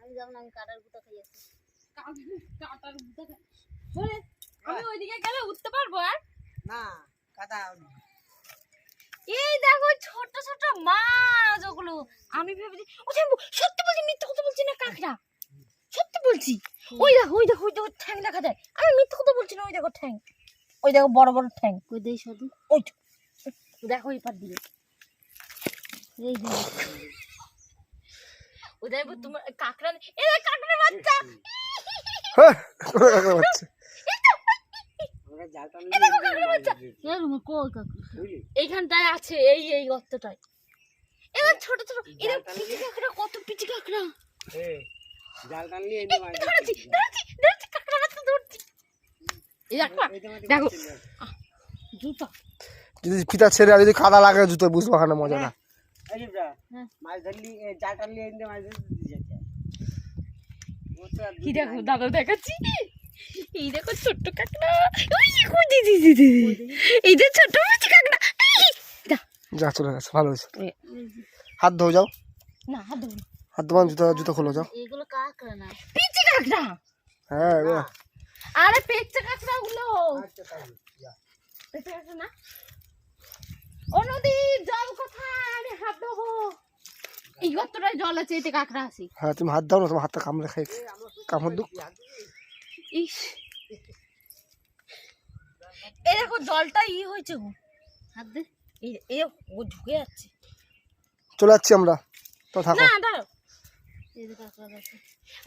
আমি যাব না আমি কাটার গুঁতা খাই আসি কাটার বুদ্ধা খা- শোনে, আমি ওইদিকে গেলে উঠতে পারব আর? না কাদা এই দেখো ছোট ছোট মাছ ওগুলো। আমি ভেবেছি ও জানব সত্যি বলছি মিথ্যা কথা বলছি না কাকড়া? সত্যি বলছি। ওই দেখো ওই দেখো ওই দেখো ঠ্যাং দেখা যায়। আমি মিথ্যা কথা বলছি না ওই দেখো ঠ্যাং। ওই দেখো বড় বড় ঠ্যাং। কই দেই শুধু? ওই। দেখো এই পার দিয়ে এই দিন ও দেখো তোমার কাকড়া এ কাকড়ার বাচ্চা। হ্যাঁ, কাকড়ার বাচ্চা। এইখানটায় আছে এই এই গর্তটায়। এবার ছোট ছোট। এরা পিচি কাকড়া কত পিচি কাকড়া। এ জাল টানলি এই যে মাছ ধরেছি ধরেছি ধরেছি কাকড়া বাচ্চা ধরছি। এই দেখো দেখো। জুতা। যদি ফিতা ছেড়ে আর যদি কাদা লাগে জুতো বুঝব না ব্রা, হ্যাঁ। মাছ ধরলি জাল টানলি মাছ ধরতে কি দেখো দাদা দেখাচ্ছি? এই দেখো ছোট্ট কাকড়া। ওই দেখো দিদি দিদি এই যে ছোট্ট পিচি কাকড়া। যা। চলে গেছে ভালো হয়েছে। হাত ধো যাও। না হাত হাত ধোয়া জুতো জুতো খোলো যাও। এগুলো কাকড়া না। পিচি কাকড়া। হ্যাঁ আরে পেঁচা কাকড়া গুলো আচ্ছা। পেঁচা কাকড়া না? ও নদী জল কোথায়? এই গর্তটায় জল আছে এতে কাকড়া আছে। হ্যাঁ তুমি হাত দাও না তোমার হাতটা কামড়ে খাই কামড় দুঃখ ইস। এই দেখো জলটা ই হয়েছে গো। হাত দে। এই এই ও ঢুকে যাচ্ছে। চলে যাচ্ছি আমরা। তো থাকো। না দাঁড়াও। এই যে কাকড়া আছে।